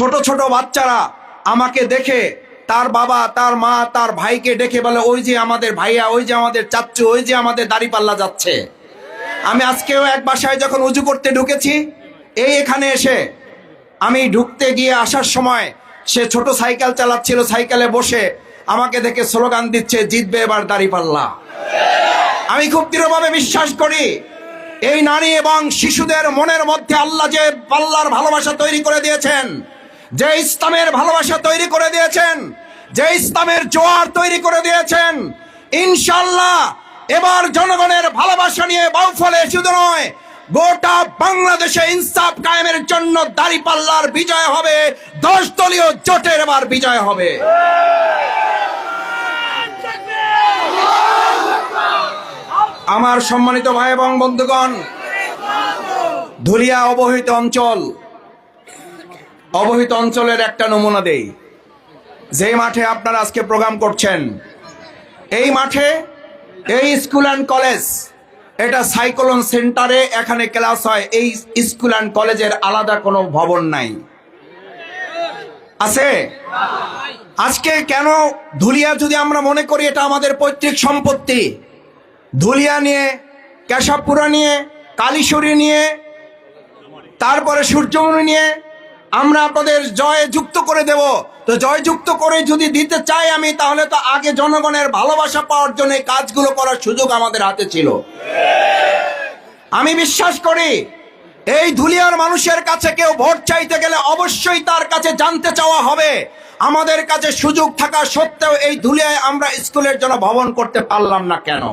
ছোট ছোট বাচ্চারা আমাকে দেখে তার বাবা, তার মা, তার ভাইকে ডেকে বলে, ওই যে আমাদের ভাইয়া, ওই যে আমাদের চাচ্চু, ওই যে আমাদের দাড়িপাল্লা যাচ্ছে। আমি আজকেও এক বাসায় যখন উজু করতে ঢুকেছি, এই এখানে এসে আমি ঢুকতে গিয়ে আসার সময় সে ছোট সাইকেল চালাচ্ছিল, সাইকেলে বসে আমাকে দেখে স্লোগান দিচ্ছে, জিতবে এবার দাড়িপাল্লা। আমি খুব দৃঢ়ভাবে বিশ্বাস করি, এই নারী এবং শিশুদের মনের মধ্যে আল্লাহ যে পাল্লার ভালোবাসা তৈরি করে দিয়েছেন যে ইসলামের ভালোবাসা তৈরি করে দিয়েছেন, যে ইসলামের জোয়ার তৈরি করে দিয়েছেন, ইনশাল্লাহ এবার জনগণের ভালোবাসা নিয়ে বাউফলে শুধু নয়, গোটা বাংলাদেশে ইনসাফ কায়েমের জন্য দাড়িপাল্লার বিজয় হবে, দশ দলীয় জোটের এবার বিজয় হবে। আমার সম্মানিত ভাই এবং বন্ধুগণ, ধুলিয়া অবহিত অঞ্চল অবহিত অঞ্চলের একটা নমুনা দেই। যে মাঠে আপনারা আজকে প্রোগ্রাম করছেন, এই মাঠে এই স্কুল অ্যান্ড কলেজ, এটা সাইক্লোন সেন্টারে এখানে ক্লাস হয়, এই স্কুল অ্যান্ড কলেজের আলাদা কোনো ভবন নাই। আছে? আজকে কেন ধুলিয়া যদি আমরা মনে করি এটা আমাদের পৈতৃক সম্পত্তি, ধুলিয়া নিয়ে, কেশবপুরা নিয়ে, কালীশ্বরী নিয়ে, তারপরে সূর্যমণি নিয়ে আমরা আপনাদের জয় যুক্ত করে দেব। তো জয় যুক্ত করে যদি দিতে চাই আমি, তাহলে তো আগে জনগণের ভালোবাসা পাওয়ার জন্য কাজগুলো করার সুযোগ আমাদের হাতে ছিল। আমি বিশ্বাস করি, এই ধুলিয়ার মানুষের কাছে কেউ ভোট চাইতে গেলে অবশ্যই তার কাছে জানতে চাওয়া হবে। আমাদের কাছে সুযোগ থাকা সত্ত্বেও এই ধুলিয়ায় আমরা স্কুলের জন্য ভবন করতে পারলাম না কেন?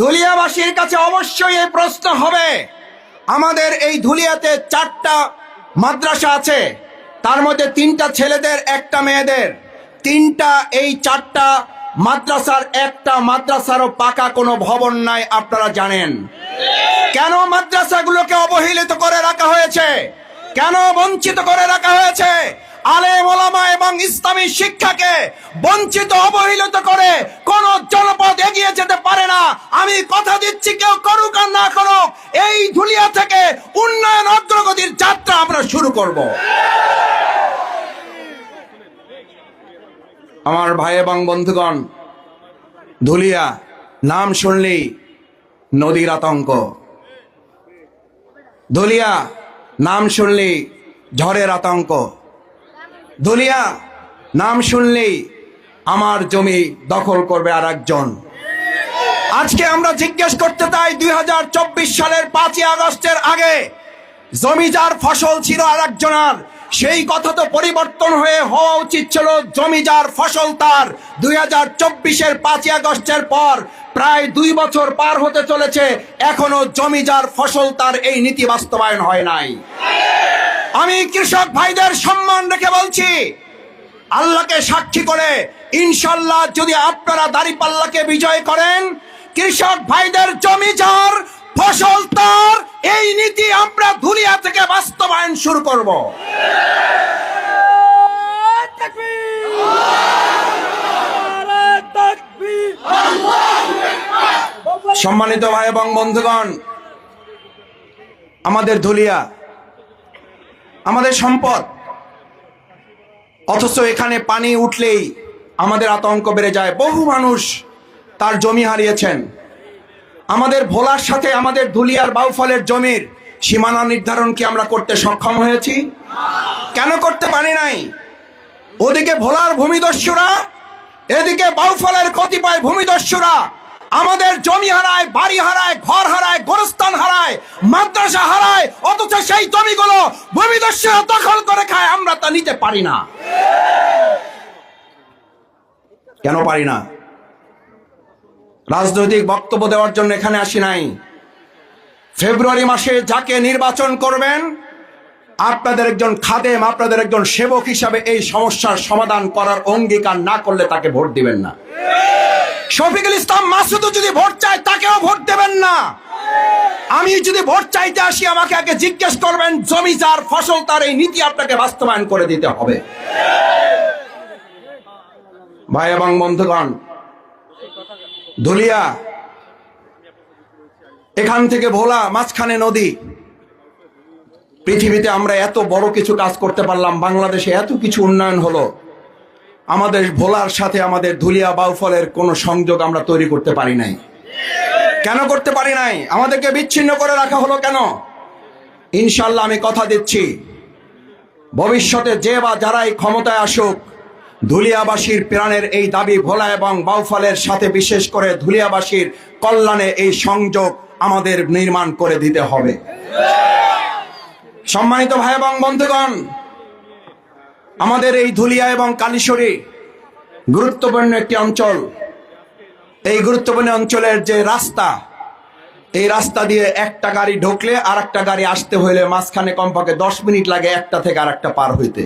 ধুলিয়াবাসীর কাছে অবশ্যই এই প্রশ্ন হবে, আমাদের এই ধুলিয়াতে চারটা মাদ্রাসা আছে, তার মধ্যে তিনটা ছেলেদের, একটা মেয়েদের। তিনটা, এই চারটা মাদ্রাসার একটা মাদ্রাসারও পাকা কোনো ভবন নাই, আপনারা জানেন। কেন মাদ্রাসাগুলোকে অবহেলিত করে রাখা হয়েছে? কেন বঞ্চিত করে রাখা হয়েছে? আলেম ওলামা এবং ইসলামী শিক্ষাকে বঞ্চিত, অবহেলিত করে কোন জনপদ এগিয়ে যেতে পারে না। আমি কথা দিচ্ছি, কেউ করুক আর না করুক, এই ধুলিয়া থেকে উন্নয়ন অগ্রগতির যাত্রা আমরা শুরু করব। আমার ভাই এবং বন্ধুগণ, ধুলিয়া, নাম শুনলেই নদীর আতঙ্ক। ধুলিয়া, নাম শুনলেই ঝড়ের আতঙ্ক। ধুলিয়া নাম শুনলেই আমার জমি দখল করবে আর একজন আজকে আমরা জিজ্ঞেস করতে চাই দু হাজার চব্বিশ সালের পাঁচই আগস্টের আগে জমি যার ফসল ছিল আর একজনের সেই কথা তো পরিবর্তন হয়ে হওয়া উচিত ছিল, জমি যার ফসল তার। দুই হাজার চব্বিশের পাঁচই আগস্টের পর প্রায় দুই বছর পার হতে চলেছে, এখনও জমি যার ফসল তার, এই নীতি বাস্তবায়ন হয় নাই। আমি কৃষক ভাইদের সম্মান রেখে বলছি আল্লাহকে সাক্ষী করে ইনশাল্লাহ যদি আপনারা দাড়িপাল্লাকে বিজয় করেন কৃষক ভাইদের জমি যার ফসল তার এই নীতি আমরা ধুলিয়া থেকে বাস্তবায়ন শুরু করব। সম্মানিত ভাই এবং বন্ধুগণ আমাদের ধুলিয়া আমাদের সম্পদ। অথচ এখানে পানি উঠলেই আমাদের আতঙ্ক বেড়ে যায়। বহু মানুষ তার জমি হারিয়েছেন। আমাদের ভোলার সাথে আমাদের ধুলিয়ার বাউফলের জমির সীমানা নির্ধারণ কি আমরা করতে সক্ষম হয়েছি? কেন করতে পারি নাই? ওদিকে ভোলার ভূমিদস্যুরা, এদিকে বাউফলের কতিপয় ভূমিদস্যুরা আমাদের জমি হারায়, বাড়ি হারায়, ঘর হারায়, গোরস্থান হারায়, মাদ্রাসা হারায়, অথচ সেই জমিগুলো ভূমিদস্যুরা দখল করে খায়, আমরা তা নিতে পারি না। কেন পারি না? রাজনৈতিক বক্তব্য দেওয়ার জন্য এখানে আসি নাই। ফেব্রুয়ারি মাসে যাকে নির্বাচন করবেন, আপনাদের একজন খাদেম, আপনাদের একজন সেবক হিসাবে এই সমস্যার সমাধান করার অঙ্গীকার না করলে তাকে ভোট দিবেন না। শফিকুল ইসলাম মাসুদও যদি ভোট চায়, তাকেও ভোট দেবেন না। আমি যদি ভোট চাইতে আসি, আমাকে আগে জিজ্ঞেস করবেন, জমি যার ফসল, তার এই নীতি আপনাকে বাস্তবায়ন করে দিতে হবে। ভাই এবং বন্ধুগণ, ধুলিয়া, এখান থেকে ভোলা, মাঝখানে নদী। পৃথিবীতে আমরা এত বড় কিছু কাজ করতে পারলাম, বাংলাদেশে এত কিছু উন্নয়ন হলো। আমাদের ভোলার সাথে আমাদের ধুলিয়া বাউফলের কোনো সংযোগ আমরা তৈরি করতে পারি নাই। কেন করতে পারি নাই? আমাদেরকে বিচ্ছিন্ন করে রাখা হলো কেন? ইনশাল্লাহ আমি কথা দিচ্ছি। ভবিষ্যতে যে বা যারাই ক্ষমতায় আসুক, ধুলিয়াবাসীর প্রাণের এই দাবি ভোলা এবং বাউফলের সাথে বিশেষ করে ধুলিয়াবাসীর কল্যাণে এই সংযোগ আমাদের নির্মাণ করে দিতে হবে। সম্মানিত ভাই এবং বন্ধুগণ আমাদের এই ধুলিয়া এবং কালীশ্বরী গুরুত্বপূর্ণ একটি অঞ্চল। এই গুরুত্বপূর্ণ অঞ্চলের যে রাস্তা, এই রাস্তা দিয়ে একটা গাড়ি ঢুকলে আর একটা গাড়ি আসতে হইলে মাঝখানে কমপক্ষে দশ মিনিট লাগে একটা থেকে আর একটা পার হইতে।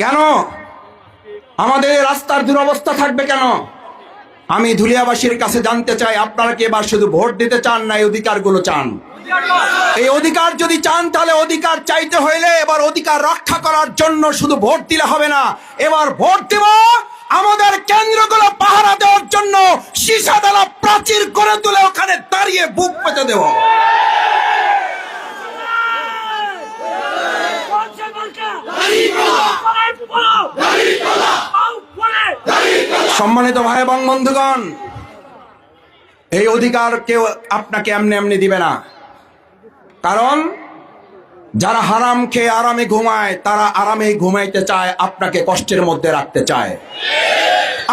কেন? আমাদের রাস্তার দুরবস্থা থাকবে কেন? আমি ধুলিয়াবাসীর কাছে জানতে চাই, আপনারা কি এবার শুধু ভোট দিতে চান না এই অধিকারগুলো চান? এই অধিকার যদি চান, তাহলে অধিকার চাইতে হইলে এবার অধিকার রক্ষা করার জন্য শুধু ভোট দিলে হবে না। এবার ভোট দেব আমাদের কেন্দ্রগুলো পাহারা দেওয়ার জন্য সীসাদালা প্রাচীর করে তুলে ওখানে দাঁড়িয়ে বুক পেতে দেব। সম্মানিত ভাই এবং বন্ধুগণ, এই অধিকার কেউ আপনাকে এমনি এমনি দিবে না। কারণ যারা হারাম খেয়ে আরামে ঘুমায়, তারা আরামে ঘুমাইতে চায়, আপনাকে কষ্টের মধ্যে রাখতে চায়।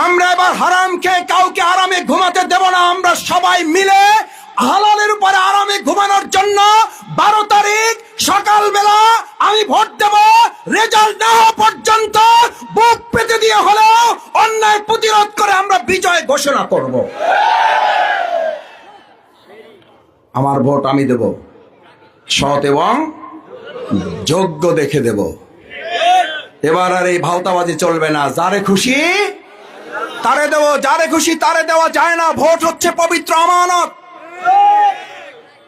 আমরা এবার হারাম খেয়ে কাউকে আরামে ঘুমাতে দেব না, আমরা সবাই মিলে হালালের উপরে আরামে ঘুমানোর জন্য বারো তারিখ সকালবেলা আমি ভোট দেব। রেজাল্ট না পর্যন্ত বুক পেতে দিয়ে হলেও অন্যায় প্রতিরোধ করে আমরা বিজয় ঘোষণা করব। আমার ভোট আমি দেব। সৎ এবং যোগ্য দেখে দেব। এবার আর এই ভাওতাবাজি চলবে না। যারে খুশি, তারে দেব। যারে খুশি, তারে দেওয়া যায় না। ভোট হচ্ছে পবিত্র আমানত।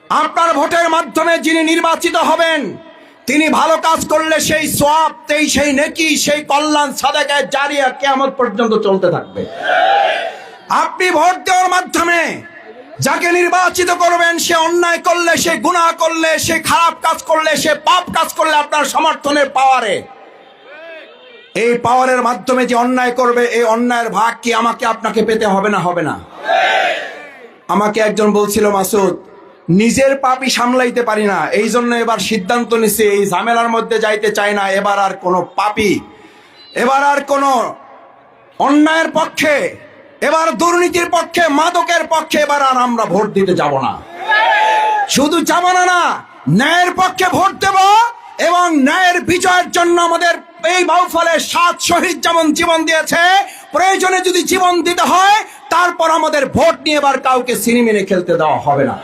আপনার ভোটের মাধ্যমে যিনি নির্বাচিত হবেন, তিনি ভালো কাজ করলে সেই সোয়াব সেই নেকি, সেই কল্যাণ সাদাকায় জারিয়া কেমন পর্যন্ত চলতে থাকবে। আপনি ভোট দেওয়ার মাধ্যমে যাকে নির্বাচিত করবেন, সে অন্যায় করলে, সে গুনাহ করলে, সে খারাপ কাজ করলে, সে পাপ কাজ করলে আপনার সমর্থনের পাওয়ারে। এই পাওয়ারের মাধ্যমে যে অন্যায় করবে, এই অন্যায়ের ভাগ কি আমাকে আপনাকে পেতে হবে না হবে না? আমাকে একজন বলছিল, মাসুদ, নিজের পাপই সামলাইতে পারি না। এই জন্য এবার সিদ্ধান্ত নিছে, এই ঝামেলার মধ্যে যাইতে চাই না। এবার আর কোনো পাপি এবার আর কোনো অন্যায়ের পক্ষে এবার দুর্নীতির পক্ষে, মাদকের পক্ষে এবার আর আমরা ভোট দিতে যাব না। শুধু যাব না না, ন্যায়ের পক্ষে ভোট দেব এবং ন্যায়ের বিজয়ের জন্য আমাদের এই বাউফলে সাত শহীদ যেমন জীবন দিয়েছে, প্রয়োজনে যদি জীবন দিতে হয়, তারপর আমাদের ভোট নিয়ে এবার কাউকে সিনেমিনে খেলতে দেওয়া হবে না।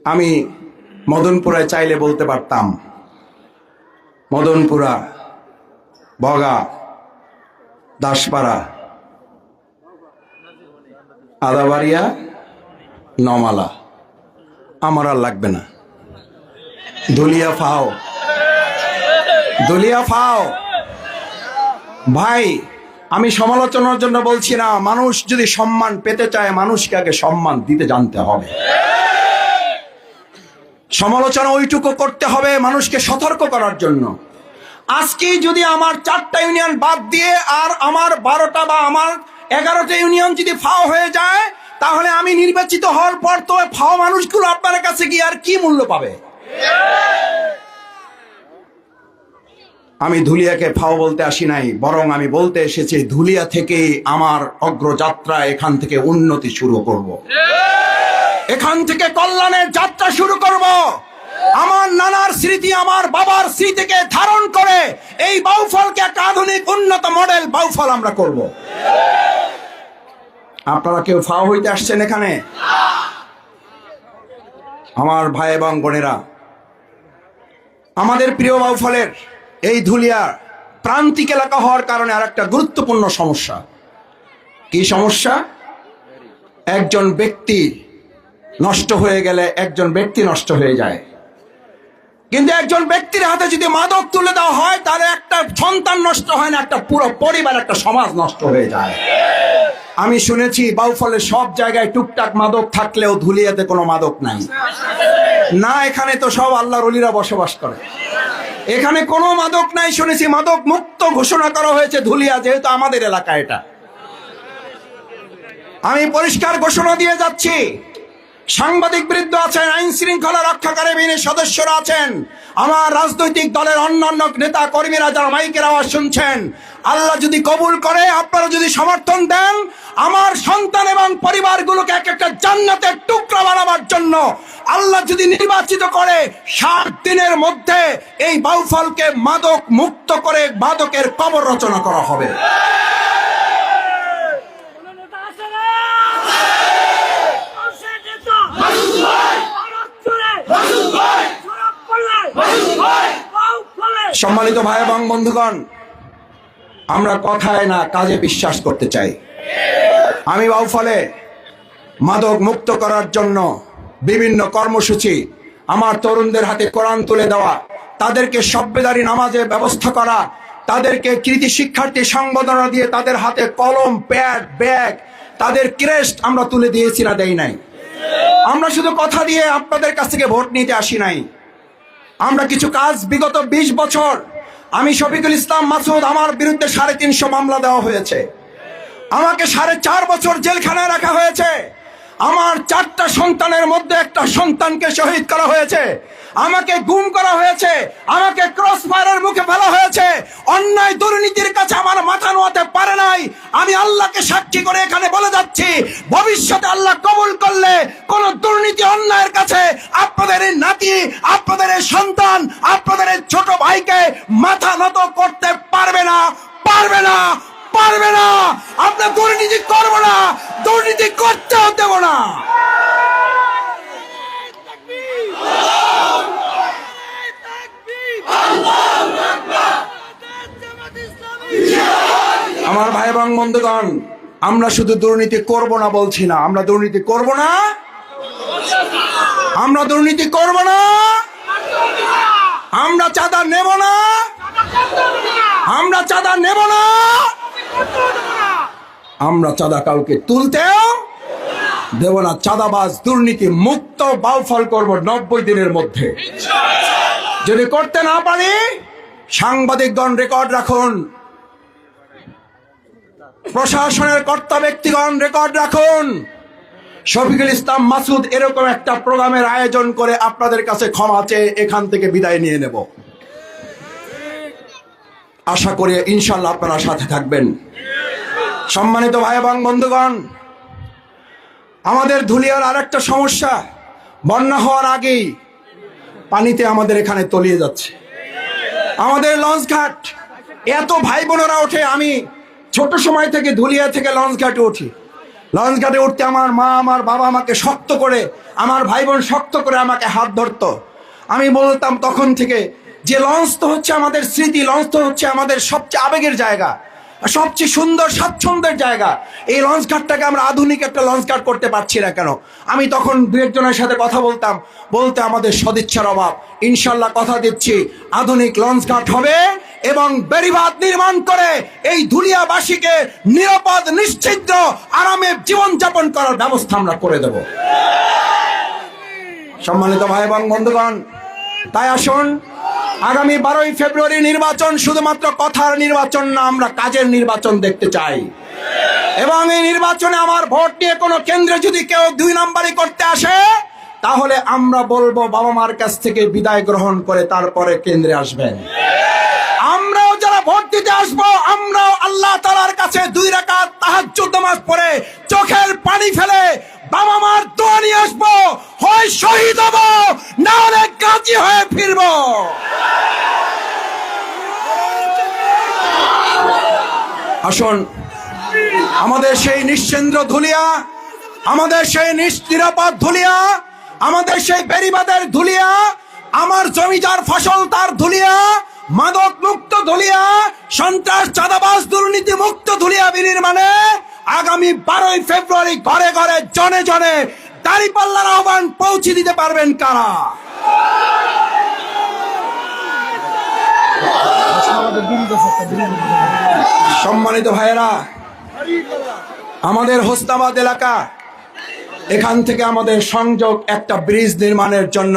আমি মদনপুরায় চাইলে বলতে পারতাম, মদনপুরা, বগা দাসপাড়া, আদাবাড়িয়া, নমালা। আমার আর লাগবে না। দলিয়া ফাও। দলিয়া ফাও। ভাই, আমি সমালোচনার জন্য বলছি না, মানুষ যদি সম্মান পেতে চায়, মানুষকে আগে সম্মান দিতে জানতে হবে। সমালোচনা ওইটুকু করতে হবে মানুষকে সতর্ক করার জন্য। আজকে যদি আমার চারটা ইউনিয়ন বাদ দিয়ে আর আমার বারোটা বা আমার এগারোটা ইউনিয়ন যদি ফাও হয়ে যায় তাহলে আমি নির্বাচিত হওয়ার পর তো ফাও মানুষগুলো আপনার কাছে গিয়ে আর কি মূল্য পাবে? আমি ধুলিয়াকে ফাও বলতে আসি নাই বরং আমি বলতে এসেছি ধুলিয়া থেকেই আমার অগ্রযাত্রা এখান থেকে উন্নতি শুরু করব। এখান থেকে কল্যাণের যাত্রা শুরু করব। আমার নানার স্মৃতি আমার বাবার স্মৃতিকে ধারণ করে এই বাউফলকে একটা আধুনিক, উন্নত মডেল বাউফল আমরা করব। আপনারা কেউ ফাও হইতে আসছেন এখানে? আমার ভাই এবং বোনেরা, আমাদের প্রিয় বাউফলের এই ধুলিয়া প্রান্তিক এলাকা হওয়ার কারণে আর একটা গুরুত্বপূর্ণ সমস্যা। কি সমস্যা? একজন ব্যক্তি নষ্ট হয়ে গেলে একজন ব্যক্তি নষ্ট হয়ে যায়। কিন্তু একজন ব্যক্তির হাতে যদি মাদক তুলে দেওয়া হয়, তাহলে একটা সন্তান নষ্ট হয় না, একটা পুরো পরিবার, একটা সমাজ নষ্ট হয়ে যায়। আমি শুনেছি বাউফলের সব জায়গায় টুকটাক মাদক থাকলেও ধুলিয়াতে কোনো মাদক নাই। না, এখানে তো সব আল্লাহর অলিরা বসবাস করে। এখানে কোনো মাদক নাই, শুনেছি, মাদক মুক্ত ঘোষণা করা হয়েছে ধুলিয়া, যেহেতু আমাদের এলাকা এটা। আমি পরিষ্কার ঘোষণা দিয়ে যাচ্ছি। সাংবাদিক বৃদ্ধ আছেন, আইন শৃঙ্খলা রক্ষাকারী বাহিনীর সদস্যরা আছেন। আমার রাজনৈতিক দলের অন্যান্য নেতা কর্মীরা যারা মাইকের আওয়াজ শুনছেন, আল্লাহ যদি কবুল করে, আপনারা যদি সমর্থন দেন, আমার সন্তান এবং পরিবারগুলোকে এক একটা জান্নাতের টুকরা বানাবার জন্য আল্লাহ যদি নির্বাচিত করে, ষাট দিনের মধ্যে এই বাউফলকে মাদক মুক্ত করে মাদকের কবর রচনা করা হবে কোনো নেতা আছে না? মানুষের নেতা। ভারত জুড়ে। সড়ক পড়লে। পাও ফলে। সম্মানিত ভাই এবং বন্ধুগণ, আমরা কথায় না কাজে বিশ্বাস করতে চাই। আমি বাউফলে মাদক মুক্ত করার জন্য বিভিন্ন কর্মসূচি আমার তরুণদের হাতে কোরআন তুলে দেওয়া, তাদেরকে সভ্যদারি নামাজের ব্যবস্থা করা, তাদেরকে কৃতি শিক্ষার্থী সংবর্ধনা দিয়ে তাদের হাতে কলম, প্যাড, ব্যাগ, তাদের ক্রেস্ট আমরা তুলে দিয়েছি না দেই নাই। আমরা শুধু কথা দিয়ে আপনাদের কাছ থেকে ভোট নিতে আসি নাই। আমরা কিছু কাজ বিগত ২০ বছর আমি শফিকুল ইসলাম মাসুদ, আমার বিরুদ্ধে সাড়ে তিনশো মামলা দেওয়া হয়েছে। আমাকে সাড়ে চার বছর জেলখানায় রাখা হয়েছে। আমার চারটা সন্তানের মধ্যে একটা সন্তানকে শহীদ করা হয়েছে। আমাকে গুম করা হয়েছে, আমাকে ক্রস ফায়ারের মুখে ফেলা হয়েছে, অন্যায় দুর্নীতির কাছে আমার মাথা নোয়াতে পারে নাই। আমি আল্লাহকে সাক্ষী করে এখানে বলে যাচ্ছি, ভবিষ্যতে আল্লাহ কবুল করলে কোন দুর্নীতি অন্যায়ের কাছে আপনাদের নাতি, আপনাদের সন্তান, আপনাদের ছোট ভাইকে মাথা নত করতে পারবে না পারবে না পারবে না। আমরা দুর্নীতি করব না, দুর্নীতি করতেও দেব না। আমার ভাই এবং বন্ধুগণ, আমরা শুধু দুর্নীতি করব না বলছি না। আমরা দুর্নীতি করব না? আমরা দুর্নীতি করব না? আমরা চাঁদা নেব না? আমরা চাঁদা নেব না? আমরা চাঁদা কাউকে তুলতেও দেব না। চাঁদাবাজ দুর্নীতি মুক্ত বাউফল করব নব্বই দিনের মধ্যে। যদি করতে না পারি সাংবাদিকগণ রেকর্ড রাখুন। প্রশাসনের কর্তা ব্যক্তিগণ রেকর্ড রাখুন। শফিকুল ইসলাম মাসুদ এরকম একটা প্রোগ্রামের আয়োজন করে আপনাদের কাছে ক্ষমা চেয়ে এখান থেকে বিদায় নিয়ে নেব। আশা করি ইনশাল্লাহ আপনারা সাথে থাকবেন। সম্মানিত ভাই এবং বন্ধুগণ, আমাদের ধুলিয়ার আরেকটা সমস্যা, বন্যা হওয়ার আগেই পানিতে আমাদের এখানে তলিয়ে যাচ্ছে। আমাদের লঞ্চ ঘাট, এত ভাই বোনেরা ওঠে, আমি ছোট সময় থেকে ধুলিয়া থেকে লঞ্চ ঘাটে উঠি। লঞ্চ ঘাটে উঠতে আমার মা, আমার বাবা আমাকে শক্ত করে, আমার ভাই বোন শক্ত করে আমাকে হাত ধরতো। আমি বলতাম তখন থেকে যে লঞ্চ তো হচ্ছে আমাদের স্মৃতি, লঞ্চ তো হচ্ছে আমাদের সবচেয়ে আবেগের জায়গা। সবচেয়ে সুন্দর, স্বাচ্ছন্দ্যের জায়গা, এই লঞ্চ ঘাটটাকে আমরা আধুনিক একটা লঞ্চ ঘাট করতে পারছি না কেন? আমি তখন দু একজনের সাথে কথা বলতাম, বলতে আমাদের সদিচ্ছার অভাব। ইনশাল্লাহ কথা দিচ্ছি, আধুনিক লঞ্চ ঘাট হবে এবং বেড়িবাঁধ নির্মাণ করে এই ধুলিয়াবাসীকে নিরাপদ নিশ্চিদ্র আরামে জীবনযাপন করার ব্যবস্থা আমরা করে দেব। সম্মানিত ভাই এবং বন্ধুগণ, তাই আসুন আগামী বারোই ফেব্রুয়ারি নির্বাচন শুধুমাত্র কথার নির্বাচন না, আমরা কাজের নির্বাচন দেখতে চাই। এবং এই নির্বাচনে আমার ভোট নিয়ে কোনো কেন্দ্রে যদি কেউ দুই নম্বরই করতে আসে, তাহলে আমরা বলব বাবা মার কাছ থেকে বিদায় গ্রহণ করে তারপরে কেন্দ্রে আসবেন। আমরাও যারা ভোট দিতে আসব, আমরাও আল্লাহ তালার কাছে দুই রাকাত তাহাজ্জুদ নামাজ পড়ে চোখের পানি ফেলে বাবা মার দোয়া নিয়ে আসব। হয় শহীদ হব, না হলে কাজী হয়ে ফিরবো। আসুন, আমাদের সেই নিশ্চেন্দ্র ধুলিয়া, আমাদের সেই নিরাপদ ধুলিয়া, আমাদের সেই বেরিবাদের ধুলিয়া, আমার জমিদার ফসল তার ধুলিয়া, মাদক মুক্ত ধুলিয়া, সন্ত্রাস, চাঁদাবাজ, দুর্নীতি মুক্ত ধুলিয়া বিনির্মাণে আগামী বারোই ফেব্রুয়ারি ঘরে ঘরে জনে জনে দাঁড়িপাল্লার আহ্বান পৌঁছে দিতে পারবেন কারা? সম্মানিত ভাইয়েরা, আমাদের হোস্তাবাদ এলাকা, এখান থেকে আমাদের সংযোগ একটা ব্রিজ নির্মাণের জন্য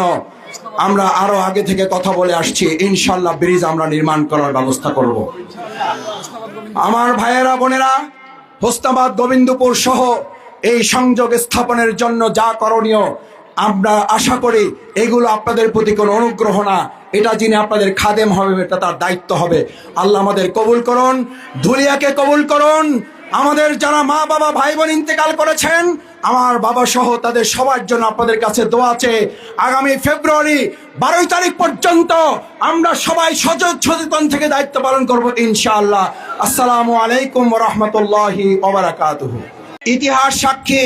আমরা আরও আগে থেকে কথা বলে আসছি। ইনশাল্লাহ ব্রিজ আমরা নির্মাণ করার ব্যবস্থা করব। আমার ভাইয়েরা, বোনেরা হোস্তাবাদ গোবিন্দপুর সহ এই সংযোগ স্থাপনের জন্য যা করণীয়, আমরা আশা করি এগুলো আপনাদের প্রতি কোনো অনুগ্রহ না। এটা যিনি আপনাদের খাদেম হবে, এটা তার দায়িত্ব হবে। আল্লাহ আমাদের কবুল করুন, ধুলিয়াকে কবুল করুন আমাদের যারা মা বাবা ভাই বোন ইন্তেকাল করেছেন, আমার বাবা সহ তাদের সবার জন্য আপনাদের কাছে দোয়া আছে। আগামী ফেব্রুয়ারি বারোই তারিখ পর্যন্ত আমরা সবাই সচেত সচেতন থেকে দায়িত্ব পালন করব ইনশাআল্লাহ। আসসালামু আলাইকুম রহমতুল্লাহি ইতিহাস সাক্ষী,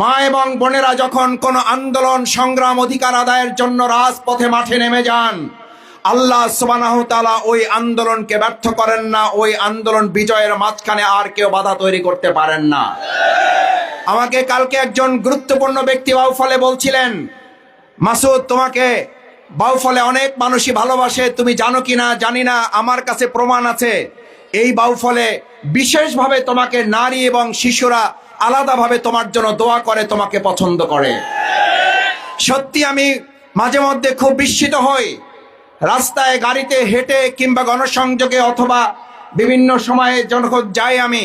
মা এবং বোনেরা যখন কোন আন্দোলন, সংগ্রাম, অধিকার আদায়ের জন্য রাজপথে মাঠে নেমে যান আল্লাহ সুবানাহ তাআলা ওই আন্দোলনকে ব্যর্থ করেন না, ওই আন্দোলন বিজয়ের মাঝখানে আর কেউ বাধা তৈরি করতে পারেন না। আমাকে কালকে একজন গুরুত্বপূর্ণ ব্যক্তি বাউফলে বলছিলেন, মাসুদ, তোমাকে বাউফলে অনেক মানুষই ভালোবাসে, তুমি জানো কি না, জানি না, আমার কাছে প্রমাণ আছে। এই বাউফলে বিশেষভাবে তোমাকে নারী এবং শিশুরা আলাদাভাবে তোমার জন্য দোয়া করে, তোমাকে পছন্দ করে। সত্যি আমি মাঝে মধ্যে খুব বিস্মিত হই। রাস্তায় গাড়িতে হেঁটে কিংবা গণসংযোগে অথবা বিভিন্ন সময়ে যখন যাই আমি